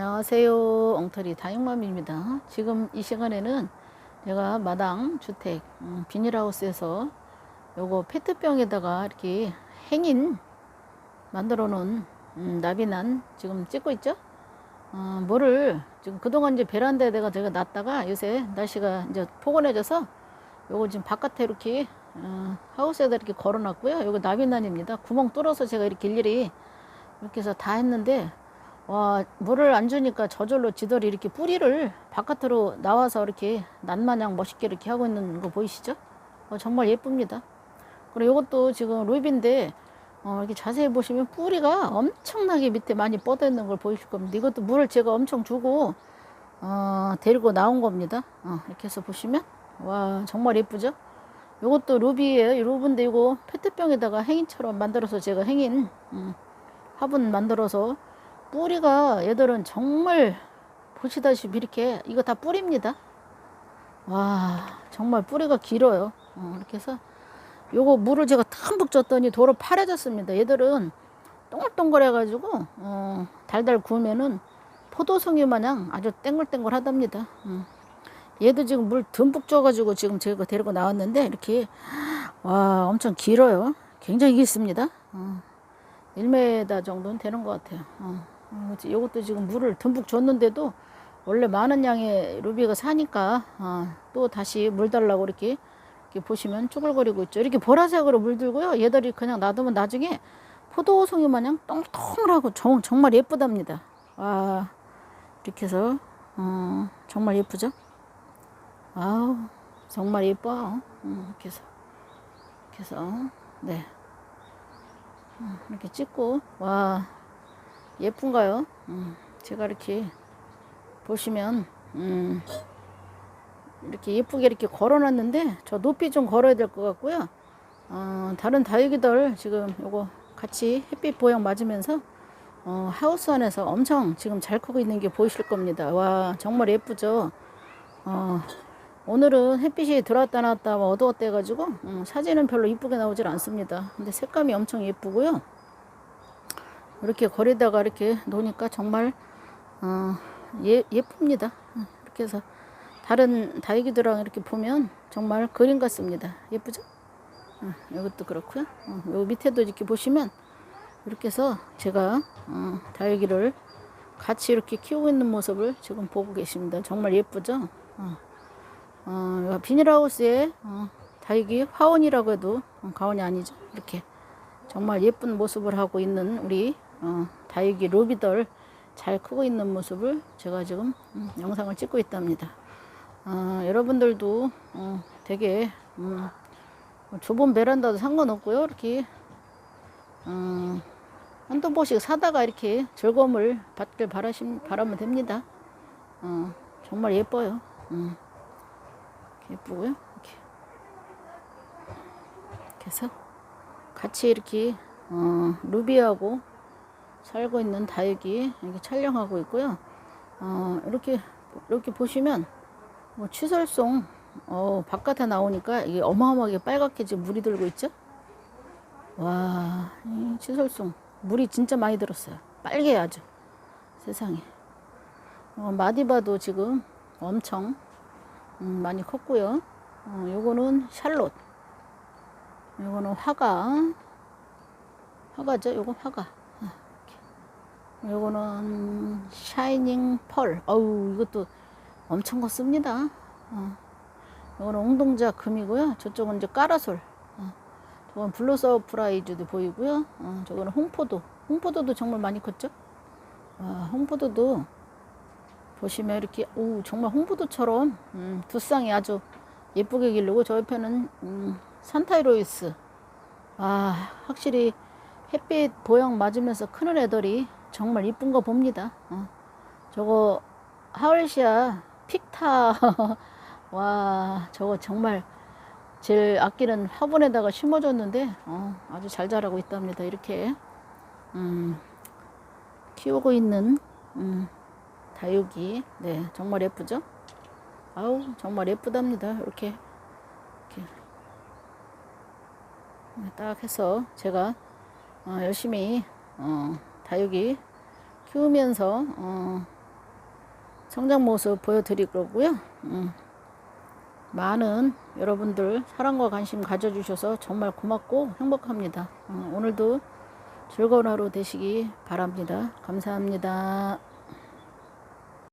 안녕하세요. 엉터리 다육맘입니다. 지금 이 시간에는 제가 마당 주택 음, 비닐하우스에서 요거 페트병에다가 이렇게 행인 만들어 놓은 음, 나비난 지금 찍고 있죠? 어, 뭐를 지금 그동안 이제 베란다에 내가 제가 놨다가 요새 날씨가 이제 포근해져서 요거 지금 바깥에 이렇게 어, 하우스에다 이렇게 걸어 놨고요. 요거 나비난입니다. 구멍 뚫어서 제가 이렇게 일일이 이렇게 해서 다 했는데 와 물을 안 주니까 저절로 지들이 이렇게 뿌리를 바깥으로 나와서 이렇게 난마냥 멋있게 이렇게 하고 있는 거 보이시죠? 어, 정말 예쁩니다. 그리고 이것도 지금 루비인데 어, 이렇게 자세히 보시면 뿌리가 엄청나게 밑에 많이 뻗어 있는 걸 보이실 겁니다. 이것도 물을 제가 엄청 주고 어, 데리고 나온 겁니다. 어, 이렇게 해서 보시면 와 정말 예쁘죠? 이것도 루비예요. 이 루비인데 이거 페트병에다가 행인처럼 만들어서 제가 행인 음, 화분 만들어서 뿌리가 얘들은 정말 보시다시피 이렇게 이거 다 뿌리입니다. 와 정말 뿌리가 길어요. 어, 이렇게 해서 요거 물을 제가 탐북 줬더니 도로 파래졌습니다. 얘들은 동글동글해 가지고 어, 달달 구우면은 포도송이 마냥 아주 땡글땡글 하답니다. 음. 얘도 지금 물 듬뿍 줘 가지고 지금 제가 데리고 나왔는데 이렇게 와 엄청 길어요. 굉장히 길습니다. 어. 1m 정도는 되는 것 같아요. 어. 어, 이것도 지금 물을 듬뿍 줬는데도 원래 많은 양의 루비가 사니까 어, 또 다시 물 달라고 이렇게, 이렇게 보시면 쭈글거리고 있죠. 이렇게 보라색으로 물들고요. 얘들이 그냥 놔두면 나중에 포도송이 마냥 똥통하고 정, 정말 예쁘답니다. 와 이렇게 해서 어, 정말 예쁘죠? 아우 정말 예뻐. 어, 이렇게 해서 이렇게 해서 네 어, 이렇게 찍고 와 예쁜가요? 음, 제가 이렇게 보시면 음, 이렇게 예쁘게 이렇게 걸어놨는데 저 높이 좀 걸어야 될 것 같고요. 어, 다른 다육이들 지금 요거 같이 햇빛 보양 맞으면서 어, 하우스 안에서 엄청 지금 잘 크고 있는 게 보이실 겁니다. 와 정말 예쁘죠. 어, 오늘은 햇빛이 들어왔다 나왔다 어두웠대 가지고 음, 사진은 별로 이쁘게 나오질 않습니다. 근데 색감이 엄청 예쁘고요. 이렇게 거리다가 이렇게 놓으니까 정말 어, 예, 예쁩니다. 어, 이렇게 해서 다른 다육이들랑 이렇게 보면 정말 그림 같습니다. 예쁘죠? 어, 이것도 그렇고요. 어, 요 밑에도 이렇게 보시면 이렇게 해서 제가 어, 다육이를 같이 이렇게 키우고 있는 모습을 지금 보고 계십니다. 정말 예쁘죠? 어, 어, 비닐하우스에 어, 다육이 화원이라고 해도 어, 가원이 아니죠. 이렇게 정말 예쁜 모습을 하고 있는 우리 어, 다육이 로비들 잘 크고 있는 모습을 제가 지금 음, 영상을 찍고 있답니다. 어, 여러분들도 어, 되게 음, 뭐 좁은 베란다도 상관없고요. 이렇게 어, 한두 번씩 사다가 이렇게 즐거움을 받길 바라심, 바라면 됩니다. 어, 정말 예뻐요. 음, 예쁘고요. 이렇게. 이렇게 해서 같이 이렇게 어, 루비하고 살고 있는 다육이 이렇게 촬영하고 있고요. 어, 이렇게 이렇게 보시면 뭐 취설송 어, 바깥에 나오니까 이게 어마어마하게 빨갛게 지금 물이 들고 있죠. 와, 이 취설송 물이 진짜 많이 들었어요. 빨개 아주 세상에. 어, 마디바도 지금 엄청 음, 많이 컸고요. 어, 요거는 샬롯. 요거는 화가. 화가죠? 요거 화가. 어. 요거는 샤이닝 펄. 어우, 이것도 엄청 컸습니다. 어. 요거는 웅동자 금이고요. 저쪽은 이제 까라솔. 어. 저건 블루 서 프라이즈도 보이고요. 어, 저거는 홍포도. 홍포도도 정말 많이 컸죠? 와, 홍포도도 보시면 이렇게, 오, 정말 홍포도처럼, 음, 두 쌍이 아주 예쁘게 기르고, 저 옆에는, 음, 산타이로이스. 아, 확실히 햇빛 보양 맞으면서 크는 애들이 정말 이쁜 거 봅니다. 어. 저거 하울시아 픽타. 와, 저거 정말 제일 아끼는 화분에다가 심어줬는데 어, 아주 잘 자라고 있답니다. 이렇게 음, 키우고 있는 음, 다육이 네 정말 예쁘죠? 아우 정말 예쁘답니다. 이렇게 이렇게 네, 딱 해서 제가 어, 열심히 어, 다육이 키우면서 어, 성장 모습 보여드릴 거고요. 음, 많은 여러분들 사랑과 관심 가져주셔서 정말 고맙고 행복합니다. 음, 오늘도 즐거운 하루 되시기 바랍니다. 감사합니다.